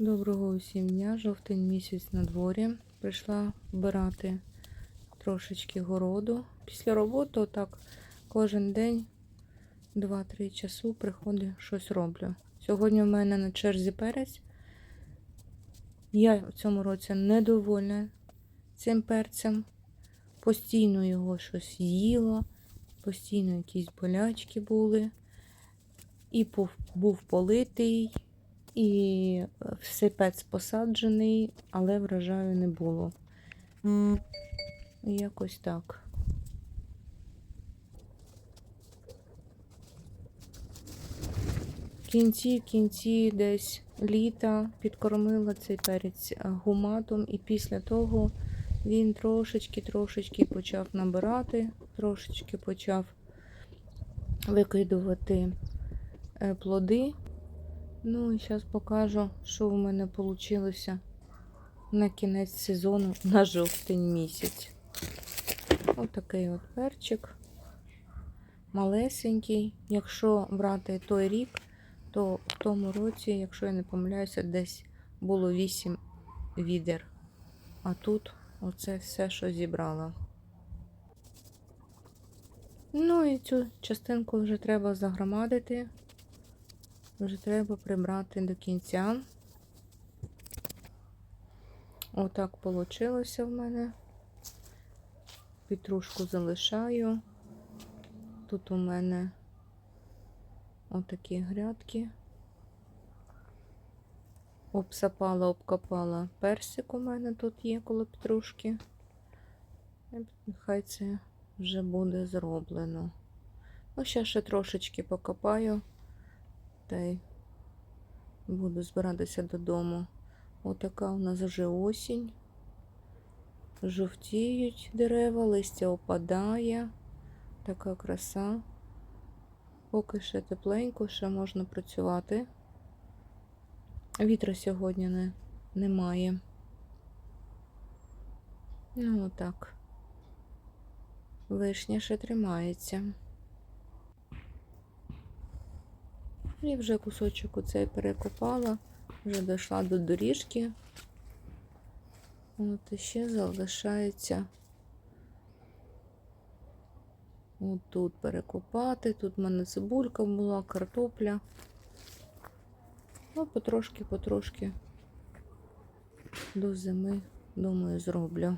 Доброго усім дня, жовтень місяць на дворі. Прийшла вбирати трошечки городу. Після роботи так кожен день 2-3 часу приходить щось роблю. Сьогодні в мене на черзі перець. Я в цьому році недовольна цим перцем. Постійно його щось їла, постійно якісь болячки були. І був политий, і всипець посаджений, але врожаю не було. Якось так. В кінці, кінці десь літа підкормила цей перець е, гуматом, і після того він трошечки-трошечки почав набирати, трошечки почав викидувати е, плоди. Ну і зараз покажу, що в мене вийшло на кінець сезону на жовтень місяць. Отакий от перчик. Малесенький. Якщо брати той рік, то в тому році, якщо я не помиляюся, десь було 8 відер. А тут оце все, що зібрала. Ну і цю частинку вже треба загромадити. Вже треба прибрати до кінця. Отак вийшло в мене. Петрушку залишаю. Тут у мене отакі грядки. Обсапала, обкопала персик у мене тут є коло петрушки. Нехай це вже буде зроблено. Ну, ще ще трошечки покопаю та й буду збиратися додому. Отака у нас вже осінь. Жовтіють дерева, листя опадає. Така краса. Поки ще тепленько, ще можна працювати. Вітру сьогодні не, немає. Ну, отак. Вишня ще тримається. І вже кусочок оцей перекопала, вже дійшла до доріжки. От і ще залишається от тут перекопати. Тут в мене цибулька була, картопля. Ну, потрошки-потрошки до зими, думаю, зроблю.